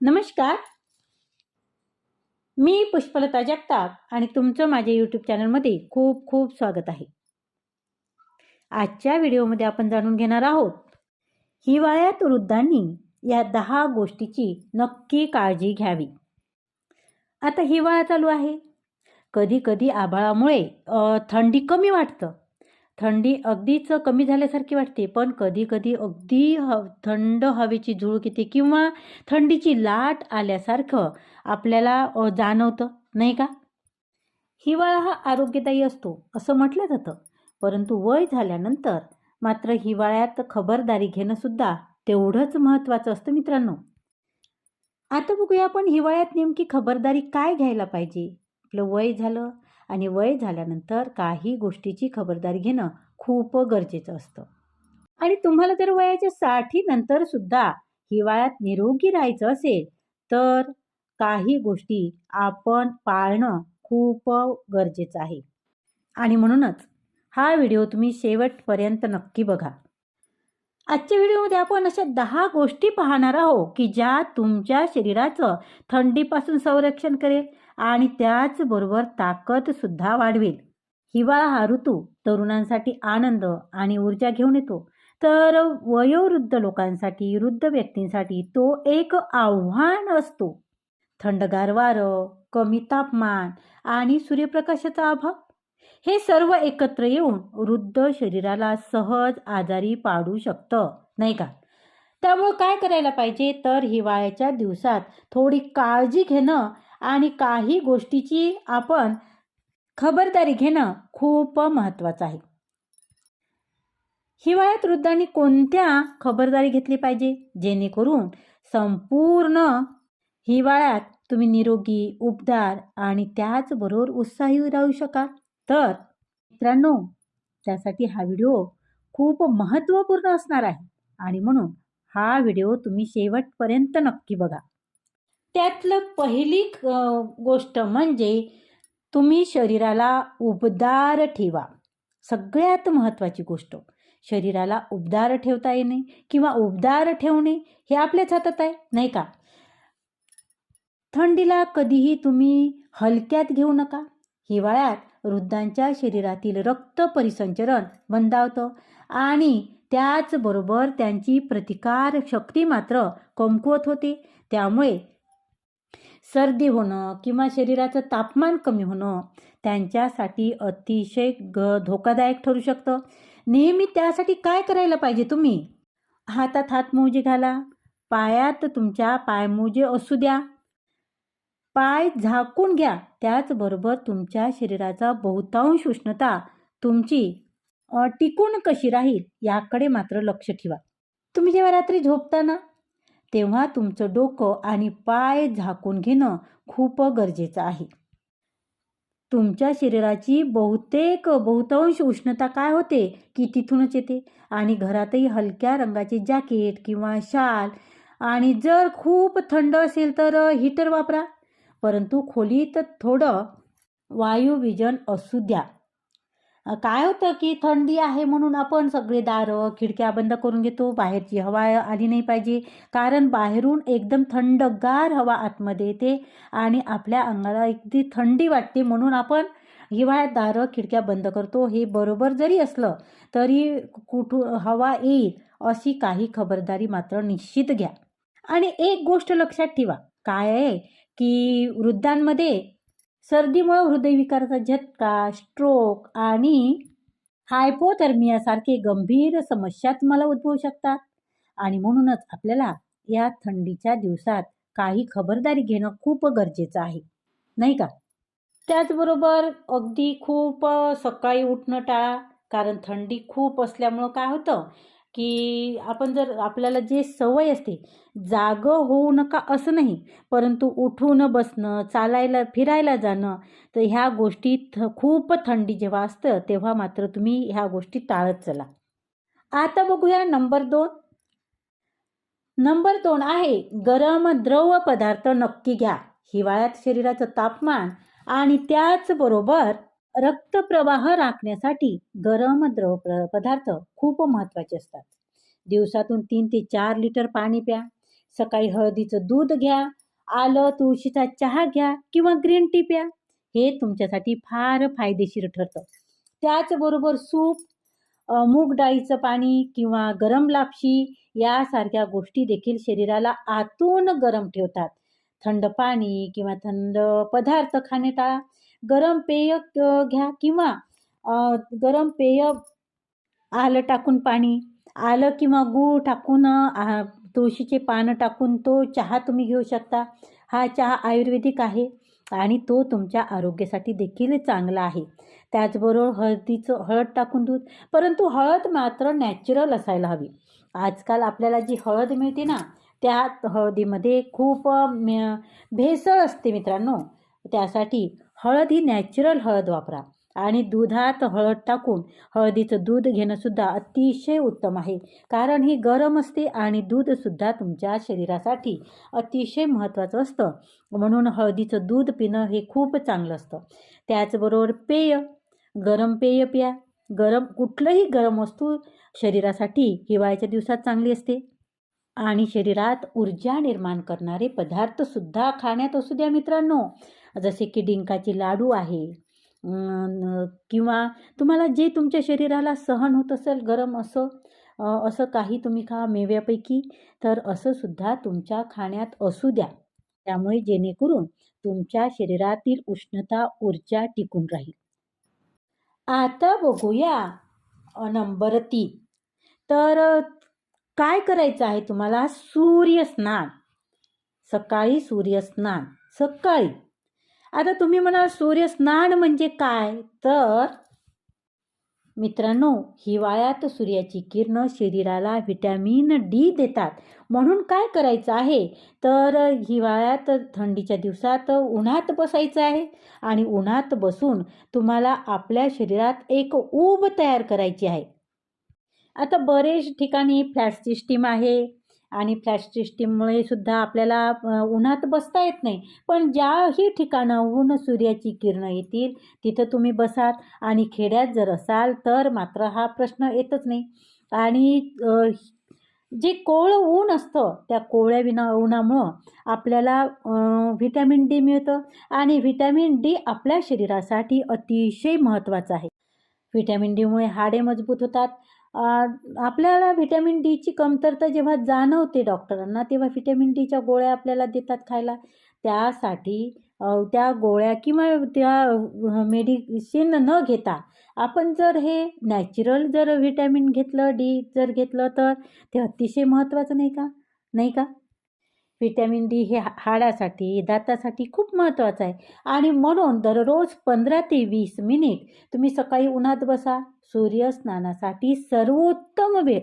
नमस्कार. मी पुष्पलता जगताप आणि तुमचं माझ्या यूट्यूब चॅनलमध्ये खूप खूप स्वागत आहे. आजच्या व्हिडिओमध्ये आपण जाणून घेणार आहोत हिवाळ्यात वृद्धांनी या दहा गोष्टीची नक्की काळजी घ्यावी. आता हिवाळा चालू आहे. कधी कधी आभाळामुळे थंडी कमी वाटतं. थंडी अगदीच कमी झाल्यासारखी वाटते. पण कधी कधी अगदी ह थंड हवेची झुळूक येते किंवा थंडीची लाट आल्यासारखं आपल्याला जाणवतं. नाही का? हिवाळा हा आरोग्यदायी असतो असं म्हटलं जातं. परंतु वय झाल्यानंतर मात्र हिवाळ्यात खबरदारी घेणंसुद्धा तेवढंच महत्त्वाचं असतं मित्रांनो. आता बघूया आपण हिवाळ्यात नेमकी खबरदारी काय घ्यायला पाहिजे? आपलं वय झालं आणि वय झाल्यानंतर काही गोष्टीची खबरदारी घेणं खूप गरजेचं असतं. आणि तुम्हाला जर वयाच्या साठी नंतर सुद्धा हिवाळ्यात निरोगी राहायचं असेल तर काही गोष्टी आपण पाळणं खूप गरजेचं आहे. आणि म्हणूनच हा व्हिडिओ तुम्ही शेवटपर्यंत नक्की बघा. आजच्या व्हिडिओमध्ये आपण अशा दहा गोष्टी पाहणार आहोत की ज्या तुमच्या शरीराचं थंडीपासून संरक्षण करेल आणि त्याचबरोबर ताकदसुद्धा वाढवेल. हिवाळा हा ऋतू तरुणांसाठी आनंद आणि ऊर्जा घेऊन येतो. तर वयोवृद्ध लोकांसाठी वृद्ध व्यक्तींसाठी तो एक आव्हान असतो. थंडगार वारं कमी तापमान आणि सूर्यप्रकाशाचा अभाव. हे सर्व एकत्र येऊन वृद्ध शरीराला सहज आजारी पाडू शकतं नाही का? त्यामुळं काय करायला पाहिजे? तर हिवाळ्याच्या दिवसात थोडी काळजी घेणं आणि काही गोष्टीची आपण खबरदारी घेणं खूप महत्त्वाचं आहे. हिवाळ्यात वृद्धांनी कोणत्या खबरदारी घेतली पाहिजे? जेणेकरून संपूर्ण हिवाळ्यात तुम्ही निरोगी उबदार आणि त्याचबरोबर उत्साही राहू शकाल. तर मित्रांनो त्यासाठी हा व्हिडिओ खूप महत्त्वपूर्ण असणार आहे आणि म्हणून हा व्हिडिओ तुम्ही शेवटपर्यंत नक्की बघा. त्यातलं पहिली गोष्ट म्हणजे तुम्ही शरीराला उबदार ठेवा. सगळ्यात महत्त्वाची गोष्ट शरीराला उबदार ठेवता येणे किंवा उबदार ठेवणे हे आपल्याच हातात आहे नाही का? थंडीला कधीही तुम्ही हलक्यात घेऊ नका. हिवाळ्यात वृद्धांच्या शरीरातील रक्त परिसंचरण बंदावतं आणि त्याचबरोबर त्यांची प्रतिकार शक्ती मात्र कमकुवत होते. त्यामुळे सर्दी होणं किंवा शरीराचं तापमान कमी होणं त्यांच्यासाठी अतिशय ग धोकादायक ठरू शकतं. नेहमी त्यासाठी काय करायला पाहिजे तुम्ही? हातात हातमोजे घाला. पायात तुमच्या पायमोजे असू द्या. पाय झाकून घ्या. त्याचबरोबर तुमच्या शरीराचा बहुतांश उष्णता तुमची टिकून कशी राहील याकडे मात्र लक्ष ठेवा. तुम्ही जेव्हा रात्री झोपताना तेव्हा तुमचं डोकं आणि पाय झाकून घेणं खूप गरजेचं आहे. तुमच्या शरीराची बहुतेक बहुतांश उष्णता काय होते? की तिथूनच येते. आणि घरातही हलक्या रंगाचे जॅकेट किंवा शाल आणि जर खूप थंड असेल तर हीटर वापरा. परंतु खोलीत थोडं वायुविजन असू द्या. काय होतं की थंडी आहे म्हणून आपण सगळे दारं खिडक्या बंद करून घेतो. बाहेरची हवा आली नाही पाहिजे. कारण बाहेरून एकदम थंडगार हवा आतमध्ये येते आणि आपल्या अंगाला अगदी थंडी वाटते म्हणून आपण हिवाळ्यात दारं खिडक्या बंद करतो. हे बरोबर जरी असलं तरी कुठून हवा येईल अशी काही खबरदारी मात्र निश्चित घ्या. आणि एक गोष्ट लक्षात ठेवा. काय आहे की वृद्धांमध्ये सर्दीमुळे हृदयविकाराचा झटका स्ट्रोक आणि हायपोथर्मियासारखे गंभीर समस्या तुम्हाला उद्भवू शकतात. आणि म्हणूनच आपल्याला या थंडीच्या दिवसात काही खबरदारी घेणं खूप गरजेचं आहे. नाही का? त्याचबरोबर अगदी खूप सकाळी उठणं टाळा कारण थंडी खूप असल्यामुळं काय होतं? की आपण जर आपल्याला जे सवय असते जागं होऊ नका असं नाही परंतु उठून बसणं चालायला फिरायला जाणं तर ह्या गोष्टी थ खूप थंडी जेव्हा असतं तेव्हा मात्र तुम्ही ह्या गोष्टी टाळत चला. आता बघूया नंबर दोन. नंबर दोन आहे गरम द्रव पदार्थ नक्की घ्या. हिवाळ्यात शरीराचं तापमान आणि त्याचबरोबर रक्तप्रवाह राखण्यासाठी गरम द्रव प्र- पदार्थ खूप महत्त्वाचे असतात. दिवसातून तीन ते चार लिटर पाणी प्या. सकाळी हळदीचं दूध घ्या. आलं तुळशीचा चहा घ्या किंवा ग्रीन टी प्या. हे तुमच्यासाठी फार फायदेशीर ठरतं. त्याचबरोबर सूप मूग डाळीचं पाणी किंवा गरम लापशी यासारख्या गोष्टी देखील शरीराला आतून गरम ठेवतात. थंड पाणी किंवा थंड पदार्थ खाणे टाळा. गरम पेय घ्या किंवा गरम पेय आलं टाकून पाणी आलं किंवा गूळ टाकून आ, तुळशीचे पानं टाकून तो चहा तुम्ही घेऊ शकता. हा चहा आयुर्वेदिक आहे आणि तो तुमच्या आरोग्यासाठी देखील चांगला आहे. त्याचबरोबर हळदीचं हळद टाकून दूध परंतु हळद मात्र नॅचरल असायला हवी. आजकाल आपल्याला जी हळद मिळते ना त्या हळदीमध्ये खूप भेसळ असते मित्रांनो. त्यासाठी हळद ही नॅचरल हळद वापरा आणि दुधात हळद टाकून हळदीचं दूध घेणंसुद्धा अतिशय उत्तम आहे. कारण ही गरम असते आणि दूधसुद्धा तुमच्या शरीरासाठी अतिशय महत्त्वाचं असतं. म्हणून हळदीचं दूध पिणं हे खूप चांगलं असतं. त्याचबरोबर पेय गरम पेय प्या. गरम कुठलंही गरम वस्तू शरीरासाठी हिवाळ्याच्या दिवसात चांगली असते. आणि शरीरात ऊर्जा निर्माण करणारे पदार्थसुद्धा खाण्यात असू द्या मित्रांनो. जसे की डिंकाचे लाडू आहे किंवा तुम्हाला जे तुमच्या शरीराला सहन होत असेल गरम असं असं काही तुम्ही खा मेव्यापैकी तर असं सुद्धा तुमच्या खाण्यात असू द्या. त्यामुळे जेणेकरून तुमच्या शरीरातील उष्णता ऊर्जा टिकून राहील. आता बघूया नंबर तीन. तर काय करायचं आहे तुम्हाला? सूर्यस्नान. सकाळी सूर्यस्नान. सकाळी आता तुम्ही म्हणाल सूर्यस्नान म्हणजे काय? तर मित्रांनो हिवाळ्यात सूर्याची किरणं शरीराला व्हिटॅमिन डी देतात. म्हणून काय करायचं आहे? तर हिवाळ्यात थंडीच्या दिवसात उन्हात बसायचं आहे. आणि उन्हात बसून तुम्हाला आपल्या शरीरात एक ऊब तयार करायची आहे. आता बरेच ठिकाणी फ्लॅट सिस्टीम आहे. आणि फ्लॅश सिस्टीममुळे सुद्धा आपल्याला उन्हात बसता येत नाही. पण ज्याही ठिकाणाहून सूर्याची किरणं येतील तिथं तुम्ही बसाल आणि खेड्यात जर असाल तर मात्र हा प्रश्न येतच नाही. आणि जे कोवळं ऊन असतं त्या कोवळ्या विना उन्हामुळं आपल्याला व्हिटॅमिन डी मिळतं. आणि व्हिटॅमिन डी आपल्या शरीरासाठी अतिशय महत्त्वाचं आहे. व्हिटॅमिन डीमुळे हाडे मजबूत होतात. आपल्याला व्हिटॅमिन डीची कमतरता जेव्हा जाणवते डॉक्टरांना तेव्हा व्हिटॅमिन डीच्या गोळ्या आपल्याला देतात खायला. त्यासाठी त्या गोळ्या किंवा त्या मेडिसिन न घेता आपण जर हे नॅचरल जर व्हिटॅमिन घेतलं डी जर घेतलं तर ते अतिशय महत्त्वाचं नाही का? नाही का? व्हिटॅमिन डी हे हाडासाठी दातासाठी खूप महत्त्वाचं आहे. आणि म्हणून दररोज पंधरा ते वीस मिनिट तुम्ही सकाळी उन्हात बसा. सूर्यस्नानासाठी सर्वोत्तम वेळ.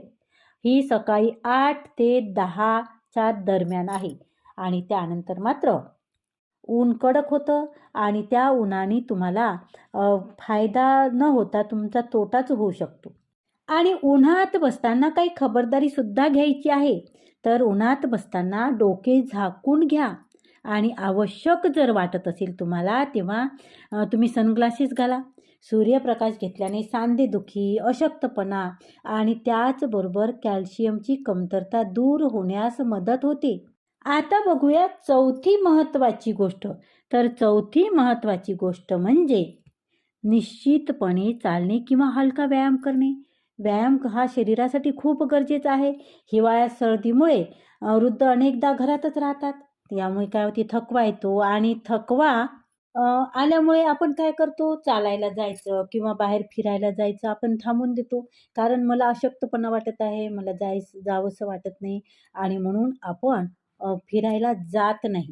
ही सकाळी आठ ते दहाच्या दरम्यान आहे. आणि त्यानंतर मात्र ऊन कडक होतं आणि त्या उन्हाने तुम्हाला फायदा न होता तुमचा तोटाच होऊ शकतो. आणि उन्हात बसताना काही खबरदारीसुद्धा घ्यायची आहे. तर उन्हात बसताना डोके झाकून घ्या. आणि आवश्यक जर वाटत असेल तुम्हाला तेव्हा तुम्ही सनग्लासेस घाला. सूर्यप्रकाश घेतल्याने सांधेदुखी अशक्तपणा आणि त्याचबरोबर कॅल्शियमची कमतरता दूर होण्यास मदत होते. आता बघूया चौथी महत्त्वाची गोष्ट. तर चौथी महत्त्वाची गोष्ट म्हणजे निश्चितपणे चालणे किंवा हलका व्यायाम करणे. व्यायाम हा शरीरासाठी खूप गरजेचा आहे. हिवाळ्यात सर्दीमुळे वृद्ध अनेकदा घरातच राहतात. यामुळे काय होते? थकवा येतो आणि थकवा आल्यामुळे आपण काय करतो? चालायला जायचं किंवा बाहेर फिरायला जायचं आपण थांबून देतो. कारण मला अशक्तपणा वाटत आहे मला जायचं जावंसं वाटत नाही आणि म्हणून आपण फिरायला जात नाही.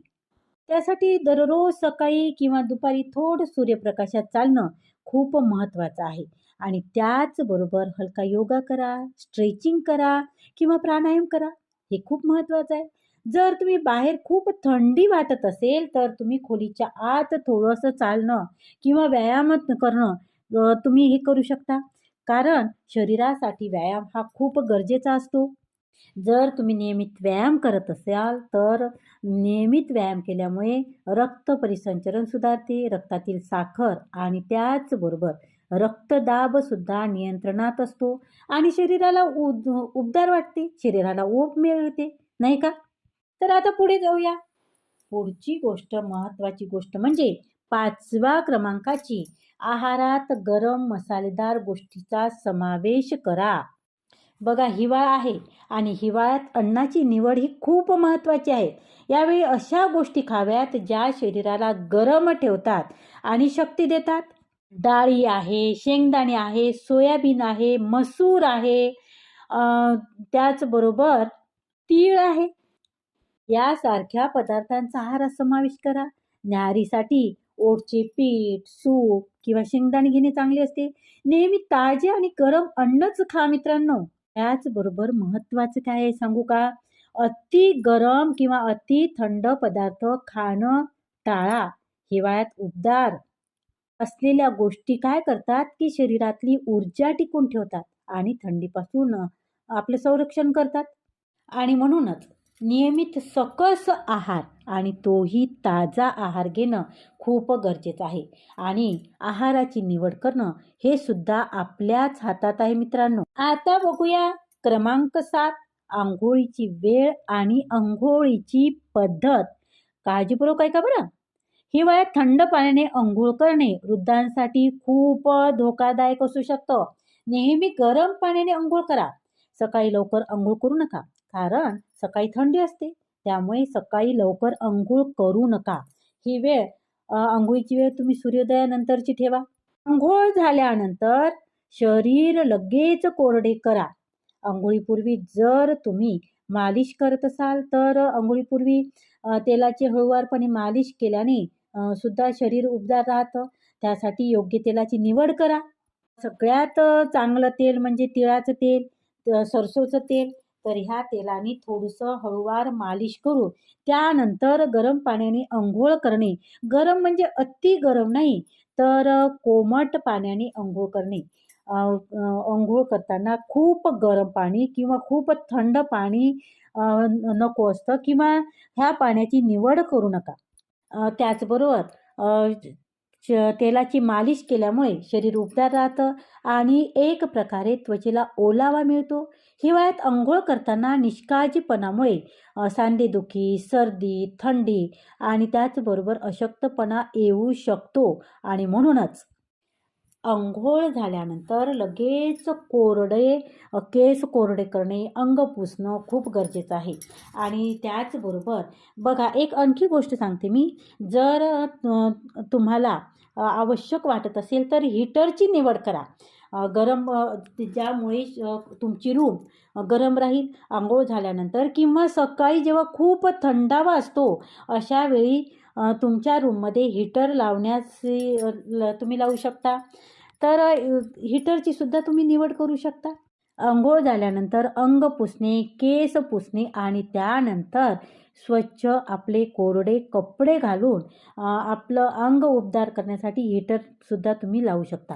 त्यासाठी दररोज सकाळी किंवा दुपारी थोडं सूर्यप्रकाशात चालणं खूप महत्त्वाचं आहे. आणि त्याचबरोबर हलका योगा करा स्ट्रेचिंग करा किंवा प्राणायाम करा हे खूप महत्त्वाचं आहे. जर तुम्ही बाहेर खूप थंडी वाटत असेल तर तुम्ही खोलीच्या आत थोडंसं चालणं किंवा व्यायाम करणं तुम्ही हे करू शकता. कारण शरीरासाठी व्यायाम हा खूप गरजेचा असतो. जर तुम्ही नियमित व्यायाम करत असाल तर नियमित व्यायाम केल्यामुळे रक्त परिसंचरण सुधारते रक्तातील साखर आणि त्याचबरोबर रक्तदाबसुद्धा नियंत्रणात असतो आणि शरीराला उद उबदार वाटते. शरीराला ऊब मिळते नाही का? तर आता पुढे जाऊया. पुढची गोष्ट महत्त्वाची गोष्ट म्हणजे पाचव्या क्रमांकाची. आहारात गरम मसालेदार गोष्टीचा समावेश करा. बघा हिवाळा आहे आणि हिवाळ्यात अन्नाची निवड ही खूप महत्त्वाची आहे. यावेळी अशा गोष्टी खाव्यात ज्या शरीराला गरम ठेवतात आणि शक्ती देतात. डाळी आहे शेंगदाणे आहे सोयाबीन आहे मसूर आहे. त्याचबरोबर तीळ आहे. यासारख्या पदार्थांचा आहारात समावेश करा. न्याहारीसाठी ओटचे पीठ सूप किंवा शेंगदाणे घेणे चांगले असते. नेहमी ताजे आणि गरम अन्नच खा मित्रांनो. त्याचबरोबर महत्त्वाचं काय आहे सांगू का? अति गरम किंवा अति थंड पदार्थ खाणं टाळा. हिवाळ्यात उबदार असलेल्या गोष्टी काय करतात? की शरीरातली ऊर्जा टिकून ठेवतात आणि थंडीपासून आपलं संरक्षण करतात. आणि म्हणूनच नियमित सकस आहार आणि तोही ताजा आहार घेणं खूप गरजेचं आहे. आणि आहाराची निवड करणं हे सुद्धा आपल्याच हातात आहे मित्रांनो. आता बघूया क्रमांक सात आंघोळीची वेळ आणि आंघोळीची पद्धत. काळजीपूर्वक आहे का बरं. हिवाळ्यात थंड पाण्याने अंघोळ करणे वृद्धांसाठी खूप धोकादायक असू शकतं. नेहमी गरम पाण्याने अंघोळ करा. सकाळी लवकर अंघोळ करू नका. कारण सकाळी थंडी असते त्यामुळे सकाळी लवकर अंघोळ करू नका. ही वेळ आंघोळीची वेळ तुम्ही सूर्योदयानंतरची ठेवा. आंघोळ झाल्यानंतर शरीर लगेच कोरडे करा. आंघोळीपूर्वी जर तुम्ही मालिश करत असाल तर आंघोळीपूर्वी तेलाचे तेलाची हळूवारपणे मालिश केल्याने सुद्धा शरीर उबदार राहतं. त्यासाठी योग्य तेलाची निवड करा. सगळ्यात चांगलं तेल म्हणजे तिळाचं तेल सरसोचं तेल. तर ह्या तेलाने थोडंसं हळूवार मालिश करू त्यानंतर गरम पाण्याने अंघोळ करणे. गरम म्हणजे अति गरम नाही तर कोमट पाण्याने अंघोळ करणे. अंघोळ करताना खूप गरम पाणी किंवा खूप थंड पाणी नको असतं किंवा ह्या पाण्याची निवड करू नका. त्याचबरोबर तेलाची मालिश केल्यामुळे शरीर उबदार राहतं आणि एक प्रकारे त्वचेला ओलावा मिळतो. हिवाळ्यात अंघोळ करताना निष्काळजीपणामुळे सांधेदुखी सर्दी थंडी आणि त्याचबरोबर अशक्तपणा येऊ शकतो आणि म्हणूनच अंघोळ झाल्यानंतर लगेच कोरडे केस कोरडे करणे अंग पुसणं खूप गरजेचं आहे. आणि त्याचबरोबर बघा एक आणखी गोष्ट सांगते मी. जर तुम्हाला आवश्यक वाटत असेल तर हीटरची निवड करा. गरम ज्यामुळे तुमची रूम गरम राहील आंघोळ झाल्यानंतर किंवा सकाळी जेव्हा खूप थंडावा असतो अशा वेळी तुमच्या रूममध्ये हीटर लावण्यास ल- तुम्ही लावू शकता. तर हीटरची सुद्धा तुम्ही निवड करू शकता. अंघोळ झाल्यानंतर अंग पुसणे केस पुसणे आणि त्यानंतर स्वच्छ आपले कोरडे कपडे घालून आपलं अंग उबदार करण्यासाठी हीटरसुद्धा तुम्ही लावू शकता.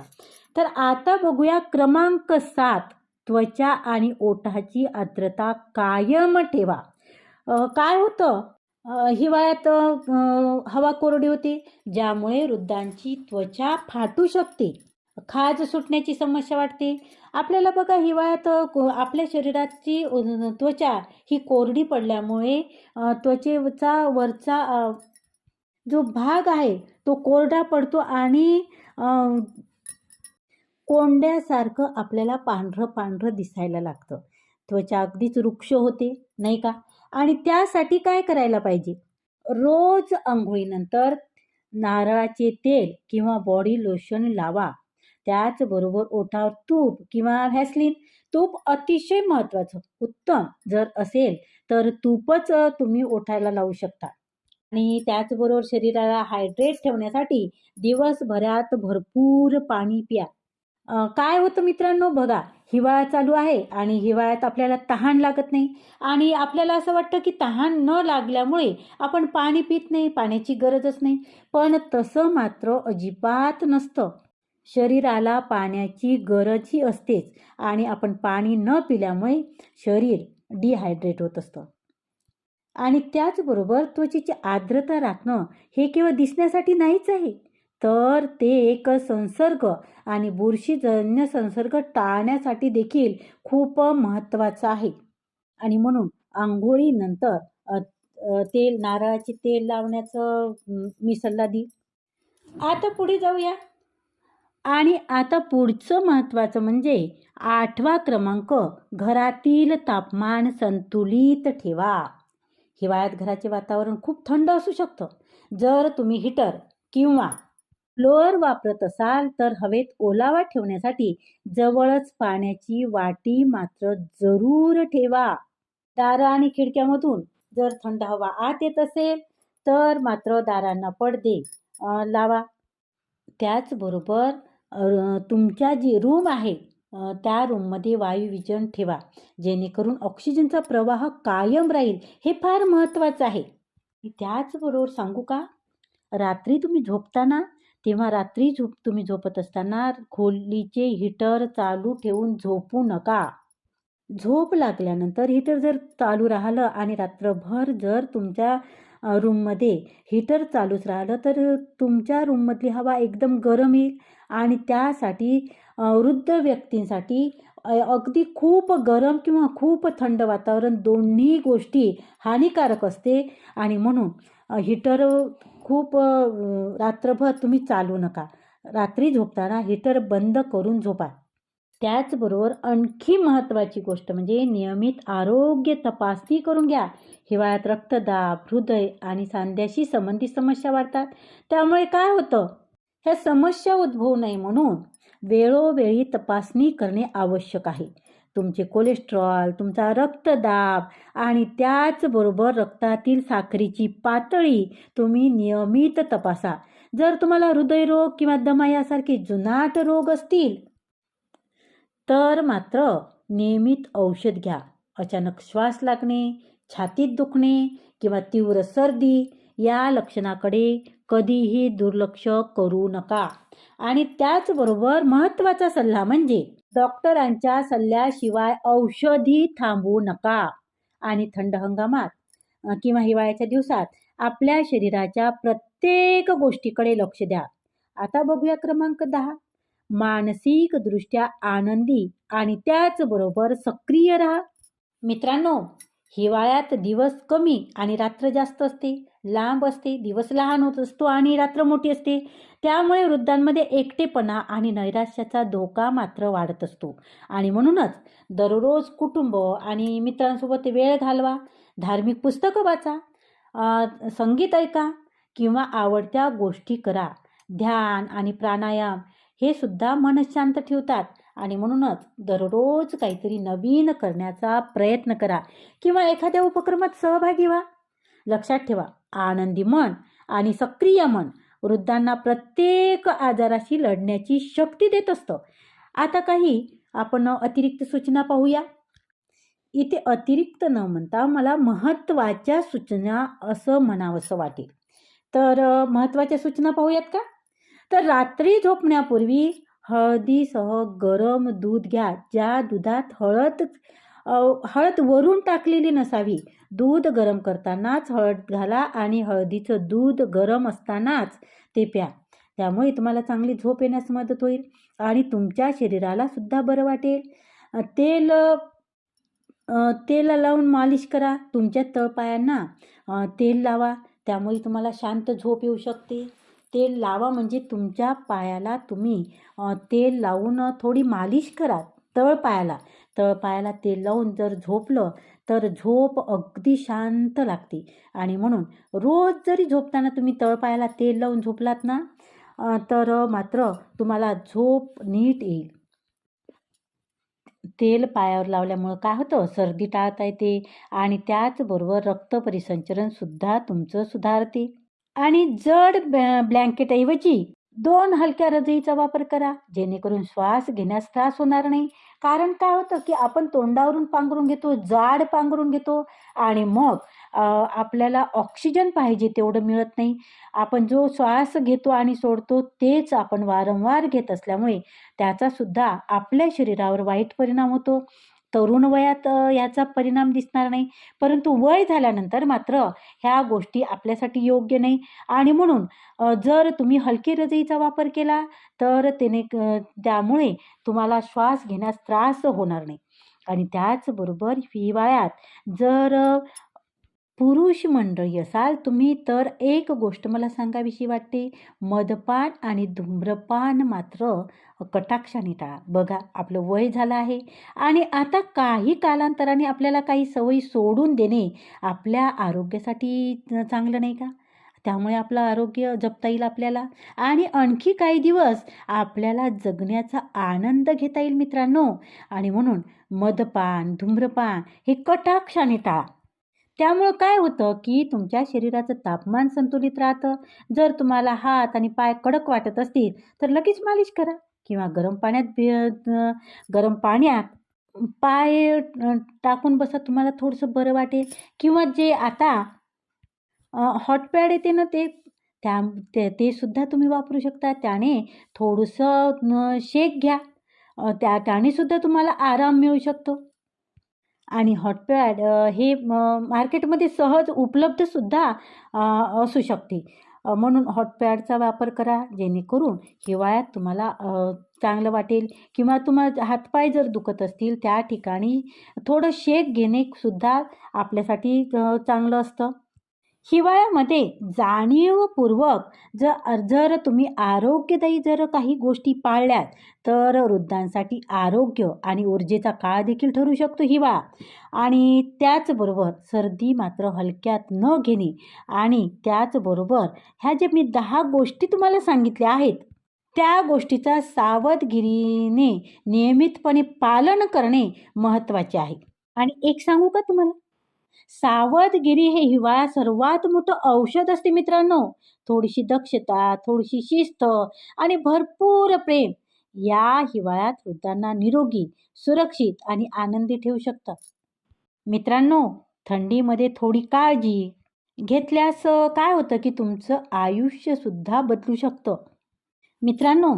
तर आता बघूया क्रमांक सात त्वचा आणि ओठाची आर्द्रता कायम ठेवा. काय होतं? हिवाळ्यात हवा कोरडी होते ज्यामुळे वृद्धांची त्वचा फाटू शकते. खाज सुटण्याची समस्या वाटते. आपल्याला बघा हिवाळ्यात को- आपल्या शरीराची त्वचा ही कोरडी पडल्यामुळे त्वचेचा वरचा जो भाग आहे तो कोरडा पडतो आणि कोंड्यासारखं आपल्याला पांढरं पांढरं दिसायला लागतं. त्वचा अगदीच वृक्ष होते नाही का? आणि त्यासाठी काय करायला पाहिजे? रोज आंघोळीनंतर नारळाचे तेल किंवा बॉडी लोशन लावा. त्याचबरोबर ओठावर तूप किंवा व्हॅसलिन तूप अतिशय महत्त्वाचं. उत्तम. जर असेल तर तूपच तुम्ही ओठायला लावू शकता. आणि त्याचबरोबर शरीराला हायड्रेट ठेवण्यासाठी दिवसभरात भरपूर पाणी प्या. काय होतं मित्रांनो? बघा हिवाळा चालू आहे आणि हिवाळ्यात आपल्याला तहान लागत नाही. आणि आपल्याला असं वाटतं की तहान न लागल्यामुळे आपण पाणी पित नाही पाण्याची गरजच नाही. पण तसं मात्र अजिबात नसतं. शरीराला पाण्याची गरजही असतेच आणि आपण पाणी न पिल्यामुळे शरीर डिहायड्रेट होत असतं. आणि त्याचबरोबर त्वचेची आर्द्रता राखणं हे केवळ दिसण्यासाठी नाहीच आहे. तर ते एक संसर्ग आणि बुरशीजन्य संसर्ग टाळण्यासाठी देखील खूप महत्त्वाचं आहे. आणि म्हणून आंघोळीनंतर तेल नारळाचे तेल लावण्याचं मी सल्ला देईन. आता पुढे जाऊया. आणि आता पुढचं महत्त्वाचं म्हणजे आठवा क्रमांक घरातील तापमान संतुलित ठेवा. हिवाळ्यात घराचे वातावरण खूप थंड असू शकतं. जर तुम्ही हीटर किंवा ब्लोअर वापरत असाल तर हवेत ओलावा ठेवण्यासाठी जवळच पाण्याची वाटी मात्र जरूर ठेवा. दारं आणि खिडक्यामधून जर थंड हवा आत येत असेल तर मात्र दारांना पडदे लावा. त्याचबरोबर तुमच्या जी रूम आहे त्या रूममध्ये वायुविजन ठेवा. जेणेकरून ऑक्सिजनचा प्रवाह कायम राहील हे फार महत्त्वाचं आहे. त्याचबरोबर सांगू का? रात्री तुम्ही झोपताना तेव्हा रात्री झोप तुम्ही झोपत असताना खोलीचे हीटर चालू ठेवून झोपू नका. झोप लागल्यानंतर हीटर जर चालू राहिलं आणि रात्रभर जर तुमच्या रूममध्ये हीटर चालूच राहिलं तर तुमच्या रूममधली हवा एकदम गरम येईल आणि त्यासाठी वृद्ध व्यक्तींसाठी अगदी खूप गरम किंवा खूप थंड वातावरण दोन्ही गोष्टी हानिकारक असते. आणि म्हणून हीटर खूप रात्रभर तुम्ही चालू नका. रात्री झोपताना हीटर बंद करून झोपा. त्याचबरोबर आणखी महत्त्वाची गोष्ट म्हणजे नियमित आरोग्य तपासणी करून घ्या. हिवाळ्यात रक्तदाब हृदय आणि सांध्याशी संबंधित समस्या वाढतात. त्यामुळे काय होतं? ह्या समस्या उद्भवू नये म्हणून वेळोवेळी तपासणी करणे आवश्यक आहे. तुमचे कोलेस्ट्रॉल तुमचा रक्तदाब आणि त्याचबरोबर रक्तातील साखरेची पातळी तुम्ही नियमित तपासा. जर तुम्हाला हृदयरोग किंवा दमा यासारखे जुनाट रोग असतील तर मात्र नियमित औषध घ्या. अचानक श्वास लागणे छातीत दुखणे किंवा तीव्र सर्दी या लक्षणाकडे कधीही दुर्लक्ष करू नका. आणि त्याचबरोबर महत्त्वाचा सल्ला म्हणजे डॉक्टरांच्या सल्ल्याशिवाय औषधी थांबवू नका आणि थंड हंगामात किंवा हिवाळ्याच्या दिवसात आपल्या शरीराच्या प्रत्येक गोष्टीकडे लक्ष द्या. आता बघूया क्रमांक दहा. मानसिकदृष्ट्या आनंदी आणि त्याचबरोबर सक्रिय राहा. मित्रांनो हिवाळ्यात दिवस कमी आणि रात्र जास्त असते. लांब असते दिवस लहान होत असतो आणि रात्र मोठी असते. त्यामुळे वृद्धांमध्ये एकटेपणा आणि नैराश्याचा धोका मात्र वाढत असतो. आणि म्हणूनच दररोज कुटुंब आणि मित्रांसोबत वेळ घालवा. धार्मिक पुस्तकं वाचा. संगीत ऐका किंवा आवडत्या गोष्टी करा. ध्यान आणि प्राणायाम हे सुद्धा मन शांत ठेवतात. आणि म्हणूनच दररोज काहीतरी नवीन करण्याचा प्रयत्न करा. किंवा एखाद्या उपक्रमात सहभागी व्हा. लक्षात ठेवा. आनंदी मन आणि सक्रिय मन वृद्धांना प्रत्येक आजाराशी लढण्याची शक्ती देत असतं. आता काही आपण अतिरिक्त सूचना पाहूया. इथे अतिरिक्त न म्हणता मला महत्त्वाच्या सूचना असं म्हणावंसं वाटेल. तर महत्त्वाच्या सूचना पाहूयात का? तर रात्री झोपण्यापूर्वी हळदीसह गरम दूध घ्या. ज्या दुधात हळद हळद वरून टाकलेली नसावी. दूध गरम करतानाच हळद घाला आणि हळदीचं दूध गरम असतानाच ते प्या. त्यामुळे तुम्हाला चांगली झोप येण्यास मदत होईल आणि तुमच्या शरीराला सुद्धा बरं वाटेल. तेल तेल लावून मालिश करा. तुमच्या तळपायांना तेल लावा. त्यामुळे तुम्हाला शांत झोप येऊ शकते. तेल लावा म्हणजे तुमच्या पायाला तुम्ही तेल लावून थोडी मालिश करा तळपायाला. तळपायाला तेल लावून जर झोपलं तर झोप अगदी शांत लागते. आणि म्हणून रोज जरी झोपताना तुम्ही तळपायाला तेल लावून झोपलात ना तर मात्र तुम्हाला झोप नीट येईल. तेल पायावर लावल्यामुळं काय होतं? सर्दी टाळता येते आणि त्याचबरोबर रक्त परिसंचरणसुद्धा तुमचं सुधारते. आणि जड ब्लॅ ब्लँकेटऐवजी दोन हलक्या रजईचा वापर करा. जेणेकरून श्वास घेण्यास त्रास होणार नाही. कारण काय होतं की आपण तोंडावरून पांघरून घेतो जाड पांघरून घेतो आणि मग आपल्याला ऑक्सिजन पाहिजे तेवढं मिळत नाही. आपण जो श्वास घेतो आणि सोडतो तेच आपण वारंवार घेत असल्यामुळे त्याचासुद्धा आपल्या शरीरावर वाईट परिणाम होतो. तरुण वयात याचा परिणाम दिसणार नाही. परंतु वय झाल्यानंतर मात्र ह्या गोष्टी आपल्यासाठी योग्य नाही. आणि म्हणून जर तुम्ही हलकी रजईचा वापर केला तर त्याने क- त्यामुळे तुम्हाला श्वास घेण्यास त्रास होणार नाही. आणि त्याचबरोबर हिवाळ्यात जर पुरुष मंडळी असाल तुम्ही तर एक गोष्ट मला सांगावीशी वाटते. मदपान आणि धूम्रपान मात्र कटाक्षाने टाळा. बघा आपलं वय झालं आहे. आणि आता काही कालांतराने आपल्याला काही सवयी सोडून देणे आपल्या आरोग्यासाठी चांगलं नाही का? त्यामुळे आपलं आरोग्य जपता येईल आपल्याला. आणि आणखी काही दिवस आपल्याला जगण्याचा आनंद घेता येईल मित्रांनो. आणि म्हणून मदपान धूम्रपान हे कटाक्षाने टाळा. त्यामुळं काय होतं की तुमच्या शरीराचं तापमान संतुलित राहतं. जर तुम्हाला हात आणि पाय कडक वाटत असतील तर लगेच मालिश करा किंवा गरम पाण्यात गरम पाण्यात पाय टाकून बसा तुम्हाला थोडंसं बरं वाटेल. किंवा जे आता हॉटपॅड येते ना ते त्या ते ते सुद्धा तुम्ही वापरू शकता. त्याने थोडंसं शेक घ्या. त्या त्याने सुद्धा तुम्हाला आराम मिळू शकतो. आणि हॉटपॅड हे मार्केटमध्ये सहज उपलब्धसुद्धा असू शकते. म्हणून हॉटपॅडचा वापर करा जेणेकरून हिवाळ्यात तुम्हाला चांगलं वाटेल किंवा तुम्हाला हातपाय जर दुखत असतील त्या ठिकाणी थोडं शेक घेणे सुद्धा आपल्यासाठी चांगलं असतं. हिवाळ्यामध्ये जाणीवपूर्वक जर जर तुम्ही आरोग्यदायी जर काही गोष्टी पाळल्यात तर वृद्धांसाठी आरोग्य आणि ऊर्जेचा काळ देखील ठरू शकतो हिवाळा आणि त्याचबरोबर सर्दी मात्र हलक्यात न घेणे आणि त्याचबरोबर ह्या जे मी दहा गोष्टी तुम्हाला सांगितल्या आहेत त्या गोष्टीचा सावधगिरीने नियमितपणे पालन करणे महत्त्वाचे आहे. आणि एक सांगू का तुम्हाला? सावधगिरी हे हिवाळ्यात सर्वात मोठं औषध असते मित्रांनो. थोडीशी दक्षता थोडीशी शिस्त आणि भरपूर प्रेम या हिवाळ्यात वृद्धांना निरोगी सुरक्षित आणि आनंदी ठेवू शकतात. मित्रांनो थंडीमध्ये थोडी काळजी घेतल्यास काय होतं की तुमचं आयुष्यसुद्धा बदलू शकतं. मित्रांनो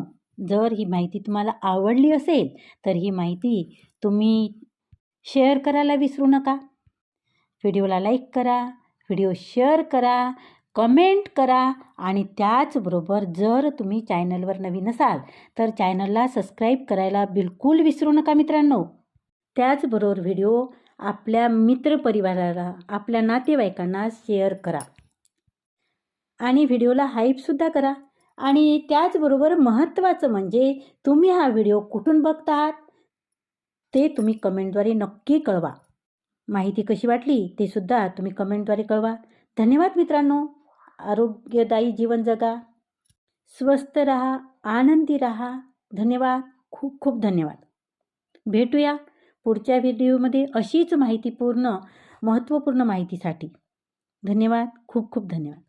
जर ही माहिती तुम्हाला आवडली असेल तर ही माहिती तुम्ही शेअर करायला विसरू नका. व्हिडिओला लाईक करा व्हिडिओ शेअर करा कमेंट करा आणि त्याचबरोबर जर तुम्ही चॅनलवर नवीन असाल तर चॅनलला सबस्क्राईब करायला बिलकुल विसरू नका मित्रांनो. त्याचबरोबर व्हिडिओ आपल्या मित्रपरिवाराला आपल्या नातेवाईकांना शेअर करा. आणि व्हिडिओला हाईपसुद्धा करा. आणि त्याचबरोबर महत्त्वाचं म्हणजे तुम्ही हा व्हिडिओ कुठून बघतात ते तुम्ही कमेंटद्वारे नक्की कळवा. माहिती कशी वाटली ते सुद्धा तुम्ही कमेंटद्वारे कळवा. धन्यवाद मित्रांनो. आरोग्यदायी जीवन जगा. स्वस्थ रहा आनंदी रहा. धन्यवाद. खूप खूप धन्यवाद. भेटूया पुढच्या व्हिडिओमध्ये अशीच माहितीपूर्ण महत्त्वपूर्ण माहितीसाठी. धन्यवाद. खूप खूप धन्यवाद.